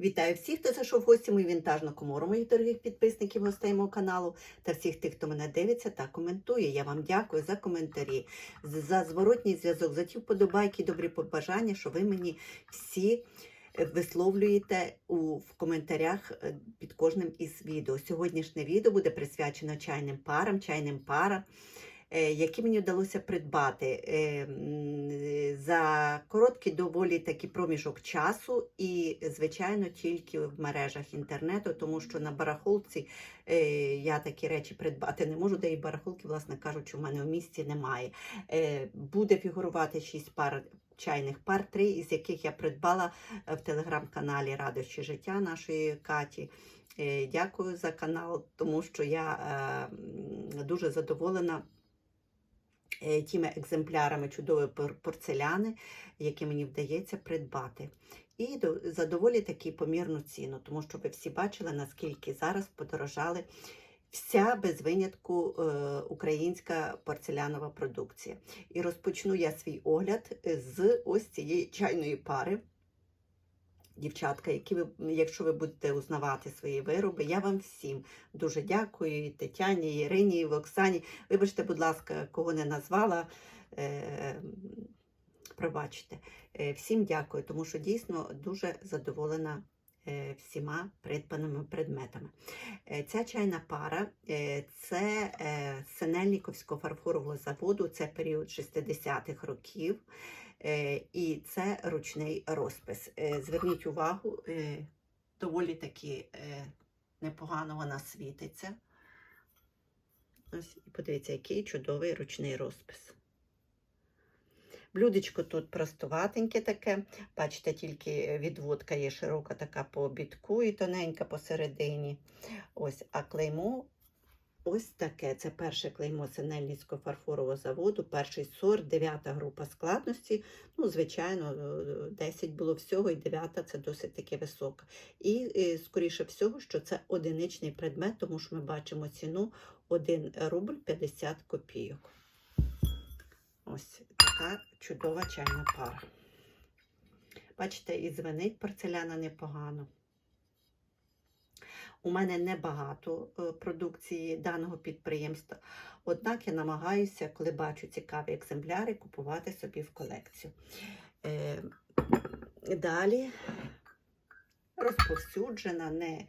Вітаю всіх, хто зайшов в гості мою вінтажну комору, моїх дорогих підписників, гостей мого каналу та всіх тих, хто мене дивиться та коментує. Я вам дякую за коментарі, за зворотній зв'язок, за ті вподобайки, добрі побажання, що ви мені всі е, висловлюєте у, в коментарях е, під кожним із відео. Сьогоднішнє відео буде присвячено чайним парам, чайним парам. Е, Які мені вдалося придбати е, е, за короткий доволі такий проміжок часу, і, звичайно, тільки в мережах інтернету, тому що на барахолці я такі речі придбати не можу, де і барахолки, власне кажучи, у мене в місті немає. Буде фігурувати 6 пар чайних пар, три із яких я придбала в телеграм-каналі Радощі життя нашої Каті. Дякую за канал, тому що я дуже задоволена тими екземплярами чудової порцеляни, які мені вдається придбати. І за доволі таки помірну ціну, тому що ви всі бачили, наскільки зараз подорожали вся без винятку е, українська порцелянова продукція. І розпочну я свій огляд е, з ось цієї чайної пари. Дівчатка, які ви, якщо ви будете узнавати свої вироби, я вам всім дуже дякую і Тетяні, і Ірині, і Оксані. Вибачте, будь ласка, кого не назвала. Е, пробачте. Е, всім дякую, тому що дійсно дуже задоволена е, всіма придбаними предметами. Е, Ця чайна пара це Синельніковського фарфорового заводу, це період 60-х років. Е, І це ручний розпис. Е, Зверніть увагу, е, доволі таки непогано вона світиться. Ось, подивіться, який чудовий ручний розпис. Блюдечко тут простуватеньке таке. Бачите, тільки відводка є широка така по обідку і тоненька посередині. Ось, а клеймо ось таке. Це перше клеймо Синельницького фарфорового заводу, перший сорт, дев'ята група складності. Ну, звичайно, е, 10 було всього, і дев'ята це досить таки висока. І, е, скоріше всього, що це одиничний предмет, тому що ми бачимо ціну 1 рубль 50 копійок. Ось така чудова чайна пара. Бачите, і звенить порцеляна непогано. У мене небагато е, продукції даного підприємства, однак я намагаюся, коли бачу цікаві екземпляри, купувати собі в колекцію. Е, Далі розповсюджена, не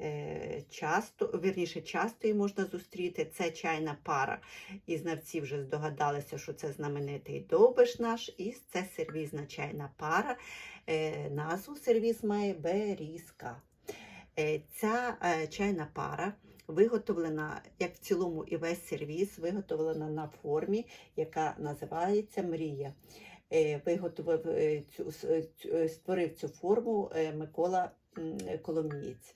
е, часто, вірніше, часто її можна зустріти. Це чайна пара. І знавці вже здогадалися, що це знаменитий довбиш наш, і це сервізна чайна пара. Назву сервіз має берізка. Е, Ця е, чайна пара виготовлена, як в цілому, і весь сервіс, виготовлена на формі, яка називається Мрія. Е, Виготовив цю, створив цю форму Микола Коломієць.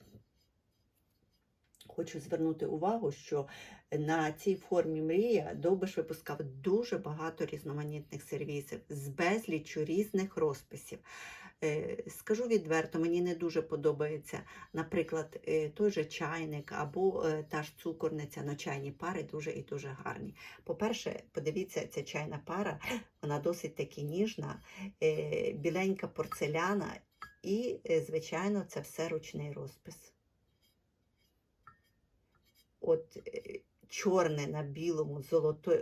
Хочу звернути увагу, що на цій формі мрія Довбиш випускав дуже багато різноманітних сервісів з безліччю різних розписів. Е, Скажу відверто, мені не дуже подобається, наприклад, е, той же чайник або е, та ж цукорниця, но чайні пари дуже і дуже гарні. По-перше, подивіться, ця чайна пара, вона досить таки ніжна, біленька порцеляна і, звичайно, це все ручний розпис. От чорне на білому золото,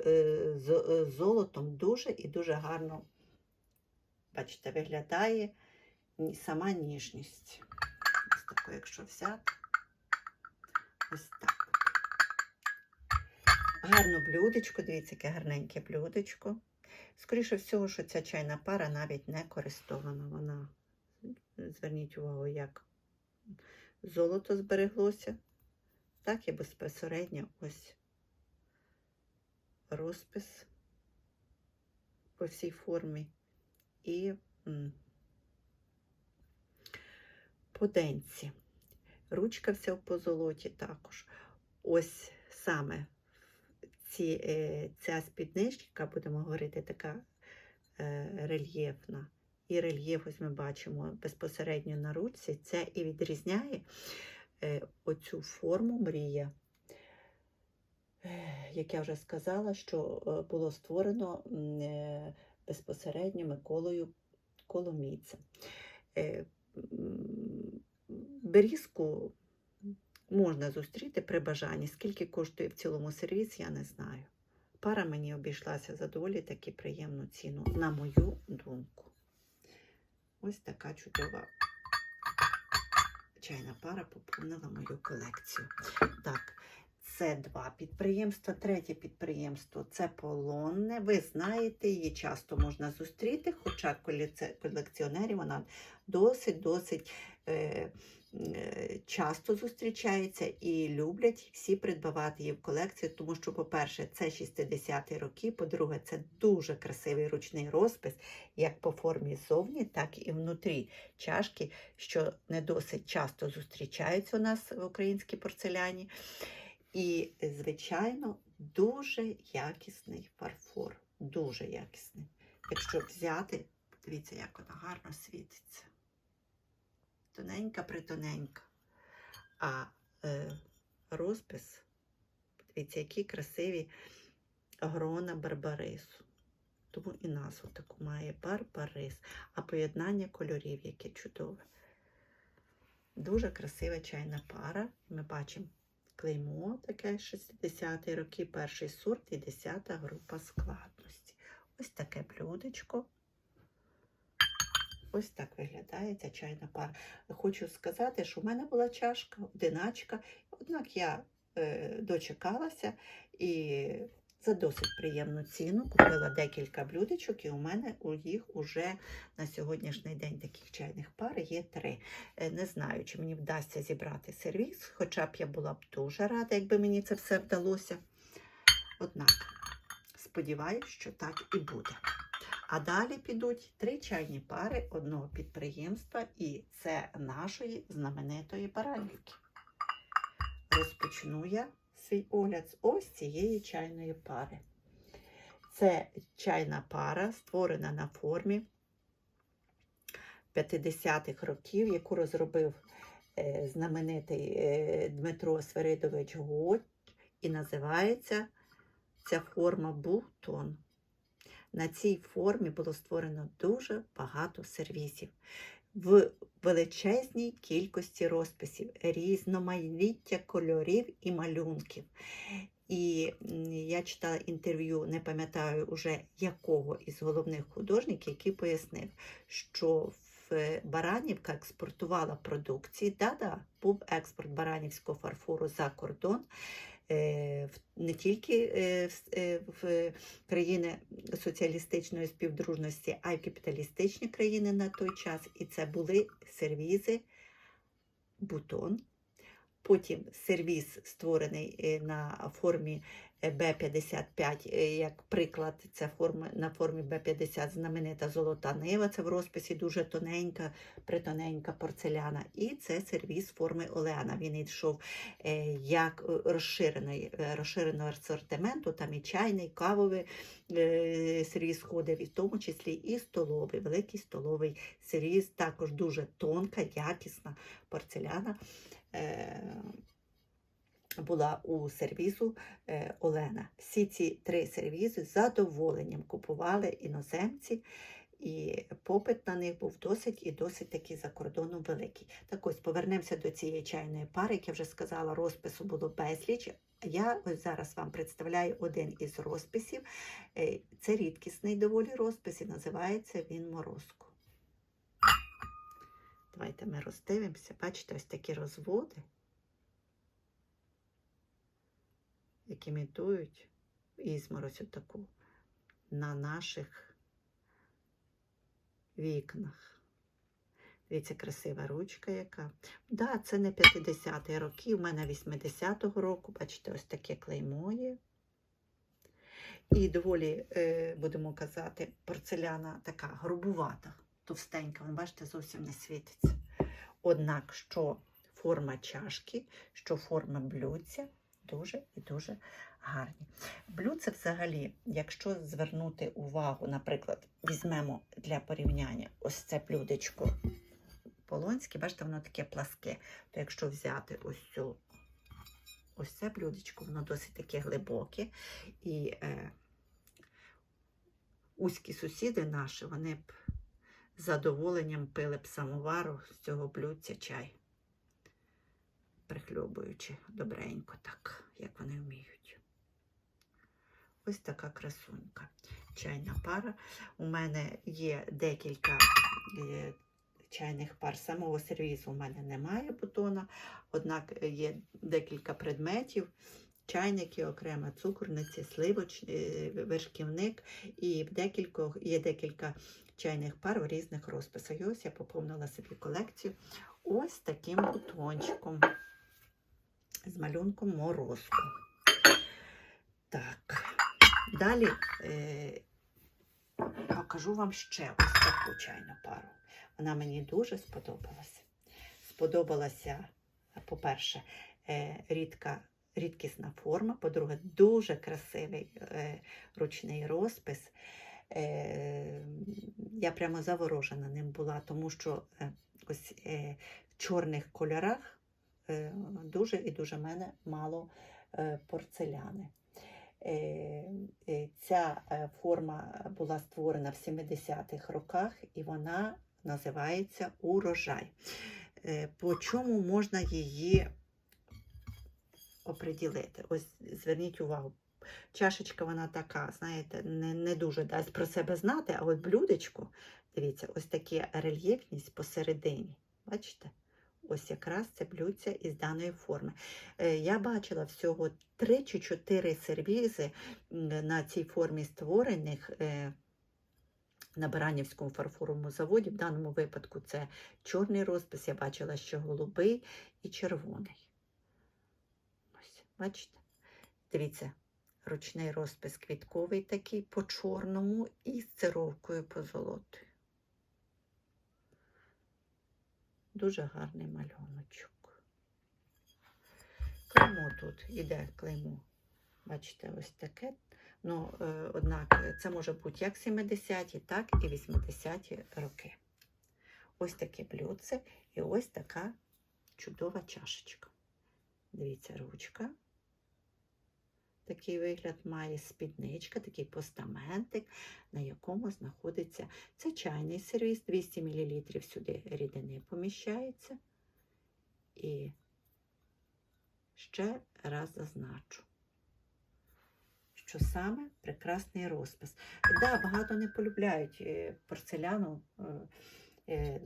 золотом дуже і дуже гарно, бачите, виглядає сама ніжність. Ось таку, якщо взяти. Ось так. Гарно блюдечко, дивіться, яке гарненьке блюдечко. Скоріше всього, що ця чайна пара навіть не користована. Вона, зверніть увагу, як золото збереглося. Так і безпосередньо ось розпис по всій формі і денці. Ручка вся в позолоті також. Ось саме ці, е, ця спідничка, будемо говорити, така е, рельєфна. І рельєф, ось ми бачимо безпосередньо на ручці. Це і відрізняє е, оцю форму мрія. Як я вже сказала, що було створено безпосередньо Миколою Коломійцем. Берізку можна зустріти при бажанні. Скільки коштує в цілому сервіс, я не знаю. Пара мені обійшлася за доволі таки приємну ціну, на мою думку. Ось така чудова чайна пара поповнила мою колекцію. Так, це два підприємства. Третє підприємство це полонне. Ви знаєте, її часто можна зустріти, хоча колекціонерів вона досить-досить е, е, часто зустрічається і люблять всі придбавати її в колекцію, тому що, по-перше, це 60-ті роки, по-друге, це дуже красивий ручний розпис, як по формі ззовні, так і внутрі чашки, що не досить часто зустрічаються у нас в українській порцеляні. І, звичайно, дуже якісний фарфор. Дуже якісний. Якщо взяти, дивіться, як вона гарно світиться. Тоненька притоненька. А е, розпис, дивіться, які красиві грона барбарису. Тому і назву таку має барбарис. А поєднання кольорів, яке чудове. Дуже красива чайна пара. Ми бачимо клеймо таке 60-ті роки, перший сорт і 10 група складності. Ось таке блюдечко. Ось так виглядає ця чайна пара. Хочу сказати, що в мене була чашка, одиначка, однак я е, дочекалася і за досить приємну ціну купила декілька блюдечок, і у мене у їх уже на сьогоднішній день таких чайних пар є три. Е, Не знаю, чи мені вдасться зібрати сервіс, хоча б я була б дуже рада, якби мені це все вдалося. Однак, сподіваюся, що так і буде. А далі підуть три чайні пари одного підприємства, і це нашої знаменитої Баранівки. Розпочну я свій огляд з ось цієї чайної пари. Це чайна пара, створена на формі 50-х років, яку розробив е, знаменитий е, Дмитро Свиридович Гоч, і називається ця форма бутон. На цій формі було створено дуже багато сервісів в величезній кількості розписів, різноманіття кольорів і малюнків. І я читала інтерв'ю, не пам'ятаю уже якого із головних художників, який пояснив, що в Баранівка експортувала продукції. Да-да, був експорт баранівського фарфору за кордон. Е, Не тільки е, е, в країни соціалістичної співдружності, а й капіталістичні країни на той час. І це були сервізи бутон. Потім сервіз створений на формі Б-55, е, як приклад, це форма, на формі Б-50 знаменита золота нива, це в розписі дуже тоненька, притоненька порцеляна. І це сервіз форми Олеана. Він йшов е, як е, розширений, розширеного асортименту, там і чайний, кавовий е, сервіз входив, і в тому числі і столовий, великий столовий сервіз, також дуже тонка, якісна порцеляна. Була у сервізу е, Олена. Всі ці три сервізи з задоволенням купували іноземці, і попит на них був досить і досить таки за кордоном великий. Так ось повернемося до цієї чайної пари, як я вже сказала, розпису було безліч. Я ось зараз вам представляю один із розписів. Е, Це рідкісний доволі розпис і називається він морозко. Давайте ми роздивимося. Бачите, ось такі розводи, які імітують ізморозь отаку на наших вікнах. Дивіться, красива ручка яка. Да, це не 50-ті роки, у мене 80-го року. Бачите, ось таке клеймо є. І доволі, е, будемо казати, порцеляна така грубувата, товстенька. Ви бачите, зовсім не світиться. Однак, що форма чашки, що форма блюдця дуже і дуже гарні. Блюдце взагалі, якщо звернути увагу, наприклад, візьмемо для порівняння ось це блюдечко полонське, бачите, воно таке пласке. То якщо взяти ось цю, ось це блюдечко, воно досить таке глибоке. І е, узькі сусіди наші, вони б задоволенням пили б самовару з цього блюдця чай. Прихльобуючи добренько, так, як вони вміють. Ось така красунька. Чайна пара. У мене є декілька е, чайних пар. Самого сервізу у мене немає бутона, однак є декілька предметів. Чайники, окремо цукорниці, сливоч, е, вершківник і в декількох, є декілька чайних пар в різних розписах. І ось я поповнила собі колекцію ось таким бутончиком з малюнком морозку. Так, далі е, покажу вам ще ось таку чайну пару. Вона мені дуже сподобалася. Сподобалася, по-перше, е, рідка, рідкісна форма, по-друге, дуже красивий е, ручний розпис. Е, я прямо заворожена ним була, тому що е, ось е, в чорних кольорах дуже і дуже мене мало е, порцеляни. Е, е, Ця е, форма була створена в 70-х роках і вона називається урожай. Е, По чому можна її оприділити? Ось зверніть увагу. Чашечка вона така, знаєте, не, не дуже дасть про себе знати, а от блюдечко, дивіться, ось такі рельєфність посередині. Бачите? Ось якраз це блюдце із даної форми. Е, Я бачила всього 3 чи 4 сервізи на цій формі створених е, на Баранівському фарфоровому заводі. В даному випадку це чорний розпис. Я бачила, що голубий і червоний. Ось, бачите? Дивіться, ручний розпис квітковий такий по чорному і з цировкою по Дуже гарний малюночок. Клеймо тут іде клеймо. Бачите, ось таке. Ну, е, однак це може бути як 70-ті, так і 80-ті роки. Ось таке блюдце і ось така чудова чашечка. Дивіться, ручка. Такий вигляд має спідничка, такий постаментик, на якому знаходиться це чайний сервіс, 200 мл сюди рідини поміщається. І ще раз зазначу, що саме прекрасний розпис. Да, багато не полюбляють е, порцеляну е, е,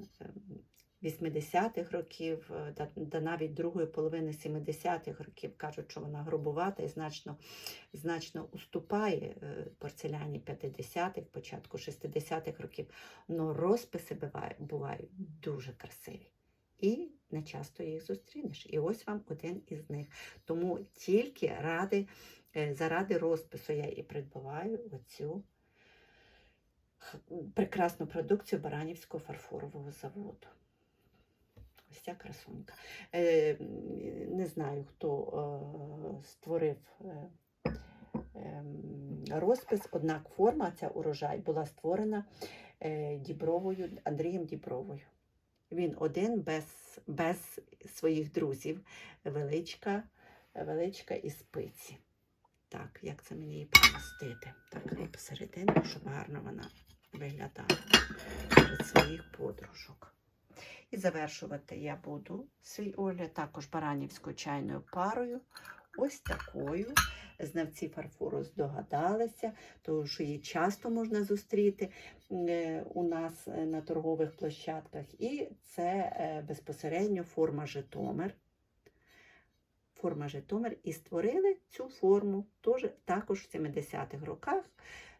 80-х років, е, та навіть другої половини 70-х років кажуть, що вона грубувата і значно, значно уступає е, порцеляні 50-х, початку 60-х років. Но розписи бувають, дуже красиві. І не часто їх зустрінеш. І ось вам один із них. Тому тільки ради, е, заради розпису я і придбаваю оцю прекрасну продукцію Баранівського фарфорового заводу. Ця красунька. Е, не знаю, хто е, створив е, ем, розпис, однак форма, ця урожай, була створена Дібровою, Андрієм Дібровою. Він один без, без своїх друзів, величка, величка і спиці. Так, як це мені її помістити? Так, посередину, щоб гарно вона виглядала серед своїх подружок. І завершувати я буду свій огляд також баранівською чайною парою. Ось такою. Знавці фарфору здогадалися, тому що її часто можна зустріти е, у нас е, на торгових площадках. І це е, безпосередньо форма Житомир. Форма Житомир. І створили цю форму теж, також в 70-х роках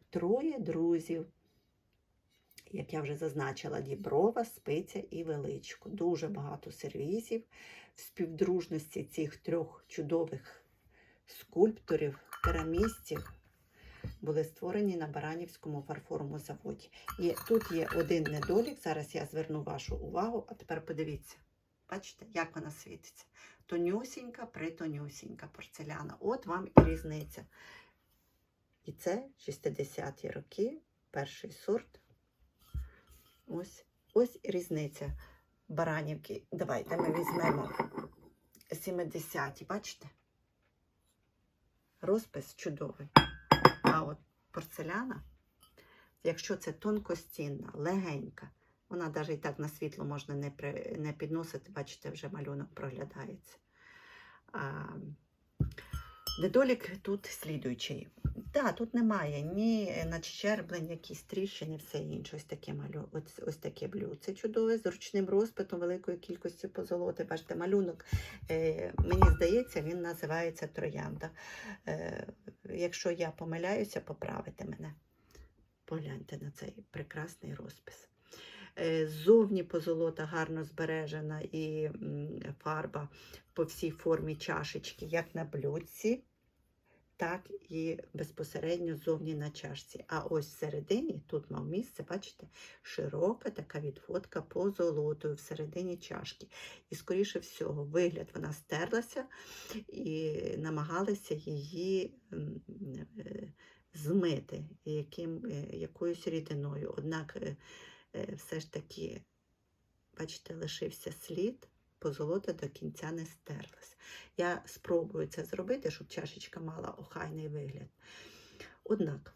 троє друзів як я вже зазначила, Діброва, Спиця і Величко. Дуже багато сервізів в співдружності цих трьох чудових скульпторів, керамістів були створені на Баранівському фарфоровому заводі. І тут є один недолік. Зараз я зверну вашу увагу, а тепер подивіться. Бачите, як вона світиться? Тонюсінька, притонюсінька порцеляна. От вам і різниця. І це 60-ті роки, перший сорт. Ось, ось різниця баранівки. Давайте ми візьмемо 70-ті, бачите? Розпис чудовий. А от порцеляна, якщо це тонкостінна, легенька, вона навіть і так на світло можна не, при, не підносити, бачите, вже малюнок проглядається. А, недолік тут слідуючий. Так, тут немає ні надщерблень, якісь тріщини, все інше. Ось таке малю, ось, ось таке блюдце чудове з ручним розпитом, великою кількістю позолоти. Бачите, малюнок, е, мені здається, він називається троянда. Е, якщо я помиляюся, поправите мене. Погляньте на цей прекрасний розпис. Е, Ззовні позолота гарно збережена і фарба по всій формі чашечки, як на блюдці, так і безпосередньо ззовні на чашці. А ось всередині, тут мав місце, бачите, широка така відводка позолотою всередині чашки. І, скоріше всього, вигляд вона стерлася і намагалися її е, змити яким, е, якоюсь рідиною. Однак все ж таки, бачите, лишився слід, позолота до кінця не стерлась. Я спробую це зробити, щоб чашечка мала охайний вигляд. Однак,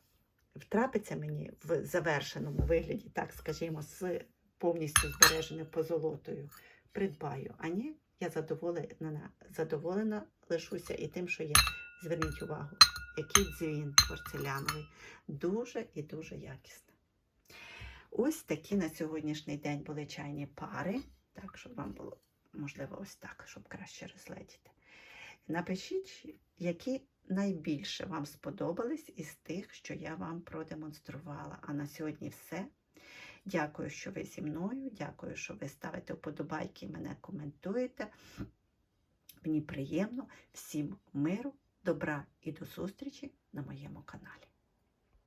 втрапиться мені в завершеному вигляді, так скажімо, з повністю збереженою позолотою, придбаю. А ні, я задоволена, задоволена лишуся і тим, що є. Зверніть увагу, який дзвін порцеляновий. Дуже і дуже якісний. Ось такі на сьогоднішній день були чайні пари. Так, щоб вам було, можливо, ось так, щоб краще розгледіти. Напишіть, які найбільше вам сподобались із тих, що я вам продемонструвала. А на сьогодні все. Дякую, що ви зі мною. Дякую, що ви ставите вподобайки і мене коментуєте. Мені приємно. Всім миру, добра і до зустрічі на моєму каналі.